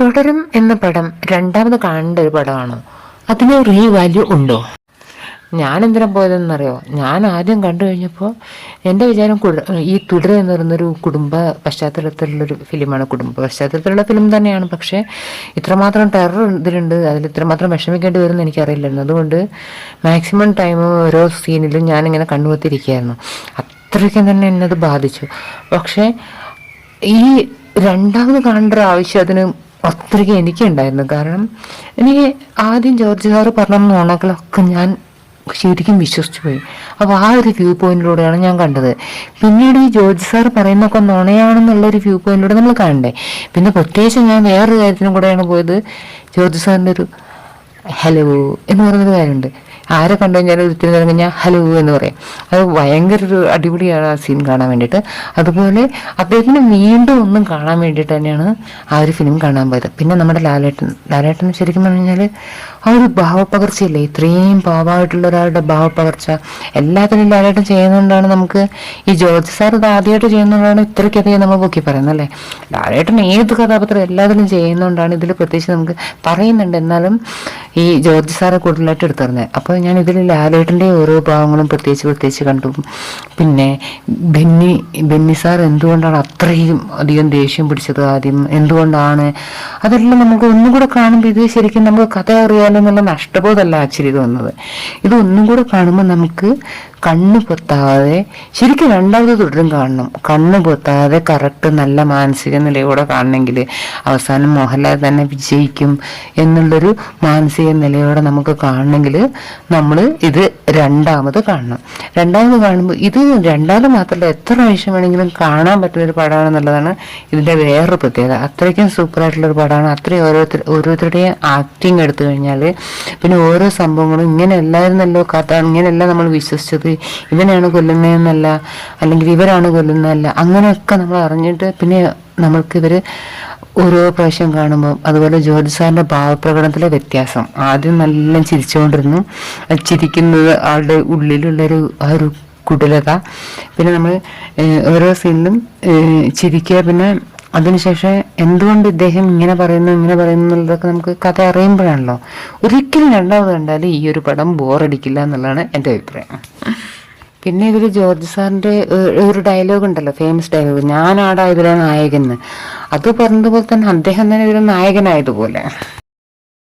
തുടരും എന്ന പടം രണ്ടാമത് കാണേണ്ട ഒരു പടമാണോ? അതിന് റീ വാല്യൂ ഉണ്ടോ? ഞാൻ എന്തിനാ പോയതെന്നറിയോ? ഞാൻ ആദ്യം കണ്ടു കഴിഞ്ഞപ്പോൾ എന്റെ വിചാരം ഈ തുടർ എന്ന് പറയുന്നൊരു കുടുംബ പശ്ചാത്തലത്തിലുള്ളൊരു ഫിലിമാണ് കുടുംബ പശ്ചാത്തലത്തിലുള്ള ഫിലിം തന്നെയാണ്. പക്ഷേ ഇത്രമാത്രം ടെറർ ഇതിലുണ്ട്. അതിൽ ഇത്രമാത്രം വിഷമിക്കേണ്ടി വരുമെന്ന് എനിക്കറിയില്ലായിരുന്നു. അതുകൊണ്ട് മാക്സിമം ടൈം ഓരോ സീനിലും ഞാനിങ്ങനെ കണ്ണുപത്തിരിക്കുകയായിരുന്നു അത്രയ്ക്കും തന്നെ എന്നത് ബാധിച്ചു. പക്ഷേ ഈ രണ്ടാമത് കാണേണ്ട ഒരു ആവശ്യം അതിന് അത്രയ്ക്ക് എനിക്കുണ്ടായിരുന്നു. കാരണം എനിക്ക് ആദ്യം ജോർജ് സാറ് പറഞ്ഞ നുണകളൊക്കെ ഞാൻ ശരിക്കും വിശ്വസിച്ചു പോയി. അപ്പോൾ ആ ഒരു വ്യൂ പോയിന്റിലൂടെയാണ് ഞാൻ കണ്ടത്. പിന്നീട് ഈ ജോർജ് സാർ പറയുന്നൊക്കെ നുണയാണെന്നുള്ള ഒരു വ്യൂ പോയിന്റിലൂടെ നമ്മൾ കാണണ്ടേ പിന്നെ പ്രത്യേകിച്ച് ഞാൻ വേറൊരു കാര്യത്തിനും കൂടെയാണ് പോയത്. ജോർജ് സാറിന്റെ ഒരു ഹലോ എന്ന് പറയുന്നൊരു കാര്യമുണ്ട്. ആരെ കണ്ടു കഴിഞ്ഞാലും ഒരിത്തിരി നേരം കഴിഞ്ഞാൽ ഹലോ എന്ന് പറയും. അത് ഭയങ്കര ഒരു അടിപൊളിയാണ് ആ സീൻ കാണാൻ വേണ്ടിയിട്ട്. അതുപോലെ അദ്ദേഹത്തിന് വീണ്ടും ഒന്നും കാണാൻ വേണ്ടിയിട്ട് തന്നെയാണ് ആ ഒരു ഫിലിം കാണാൻ പോയത്. പിന്നെ നമ്മുടെ ലാലേട്ടൻ. ലാലേട്ടൻ ശരിക്കും പറഞ്ഞു കഴിഞ്ഞാൽ ആ ഒരു ഭാവപ്പകർച്ചയില്ലേ? ഇത്രയും പാവമായിട്ടുള്ള ഒരാളുടെ ഭാവപ്പകർച്ച. എല്ലാത്തിനും ലാലേട്ടൻ ചെയ്യുന്നതുകൊണ്ടാണ് നമുക്ക് ഈ ജോർജ് സാർ ഇത് ആദ്യമായിട്ട് ചെയ്യുന്നതുകൊണ്ടാണ് ഇത്രയ്ക്കധികം നമ്മൾ പൊക്കി പറയുന്നത് അല്ലേ? ലാലേട്ടൻ ഏത് കഥാപാത്രം എല്ലാത്തിനും ചെയ്യുന്നതുകൊണ്ടാണ് ഇതിൽ പ്രത്യേകിച്ച് നമുക്ക് പറയുന്നുണ്ട്. എന്നാലും ഈ ജോർജ് സാറെ കൂടുതലായിട്ട് എടുത്തിരുന്നത് അപ്പോൾ ഞാൻ ഇതിൽ ലാലേട്ടന്റെ ഓരോ ഭാഗങ്ങളും പ്രത്യേകിച്ച് പ്രത്യേകിച്ച് കണ്ടു. പിന്നെ ബെന്നി ബെന്നി സാർ എന്തുകൊണ്ടാണ് അത്രയും അധികം ദേഷ്യം പിടിച്ചത് ആദ്യം? എന്തുകൊണ്ടാണ്? അതെല്ലാം നമുക്ക് ഒന്നും കൂടെ കാണുമ്പോൾ ഇത് ശരിക്കും നമുക്ക് കഥ അറിയാലോ എന്നുള്ള നഷ്ടബോധമല്ല ആക്ച്വലി ഇത് വന്നത് ഇത് ഒന്നും കൂടെ കാണുമ്പോൾ നമുക്ക് കണ്ണ് പൊത്താതെ ശരിക്കും രണ്ടാമത് തുടരും കാണണം. കണ്ണ് പൊത്താതെ കറക്റ്റ് നല്ല മാനസിക നിലയോടെ കാണണമെങ്കിൽ അവസാനം മോഹൻലാൽ തന്നെ വിജയിക്കും എന്നുള്ളൊരു മാനസിക നിലയോടെ നമുക്ക് കാണണമെങ്കിൽ നമ്മൾ ഇത് രണ്ടാമത് കാണണം. രണ്ടാമത് കാണുമ്പോൾ ഇത് രണ്ടാമത് മാത്രമല്ല എത്ര പ്രാവശ്യം വേണമെങ്കിലും കാണാൻ പറ്റുന്ന ഒരു പടമാണെന്നുള്ളതാണ് ഇതിന്റെ വേറൊരു പ്രത്യേകത. അത്രയ്ക്കും സൂപ്പറായിട്ടുള്ളൊരു പടമാണ്. അത്രയും ഓരോരുത്തർ ഓരോരുത്തരുടെയും ആക്ടിങ് എടുത്തു കഴിഞ്ഞാൽ പിന്നെ ഓരോ സംഭവങ്ങളും ഇങ്ങനെ അല്ലായിരുന്നല്ലോ കഥ ഇങ്ങനെയല്ല നമ്മൾ വിശ്വസിച്ചത് ഇവനെയാണ് കൊല്ലുന്നതെന്നല്ല അല്ലെങ്കിൽ ഇവരാണ് കൊല്ലുന്നതല്ല അങ്ങനെയൊക്കെ നമ്മൾ അറിഞ്ഞിട്ട് പിന്നെ നമ്മൾക്ക് ഇവർ ഓരോ പ്രാവശ്യം കാണുമ്പോൾ അതുപോലെ ജോർജ് സാറിന്റെ ഭാവപ്രകടനത്തിലെ വ്യത്യാസം. ആദ്യം നല്ല ചിരിച്ചുകൊണ്ടിരുന്നു. ചിരിക്കുന്നത് ആളുടെ ഉള്ളിലുള്ളൊരു ആ ഒരു കുടിലത. പിന്നെ നമ്മൾ ഓരോ സീനിലും ചിരിക്കുക. പിന്നെ അതിനുശേഷം എന്തുകൊണ്ട് ഇദ്ദേഹം ഇങ്ങനെ പറയുന്നു ഇങ്ങനെ പറയുന്നു എന്നുള്ളതൊക്കെ നമുക്ക് കഥ അറിയുമ്പോഴാണല്ലോ. ഒരിക്കലും രണ്ടാമത് കണ്ടാൽ ഈ ഒരു പടം ബോറടിക്കില്ല എന്നുള്ളതാണ് എന്റെ അഭിപ്രായം. പിന്നെ ഇവർ ജോർജ് സാറിന്റെ ഒരു ഡയലോഗ് ഉണ്ടല്ലോ ഫേമസ് ഡയലോഗ് ഞാനാടാ ഇതിലെ നായകൻ അത് പറഞ്ഞതുപോലെ തന്നെ അദ്ദേഹം തന്നെ ഇതിലെ നായകനായതുപോലെ.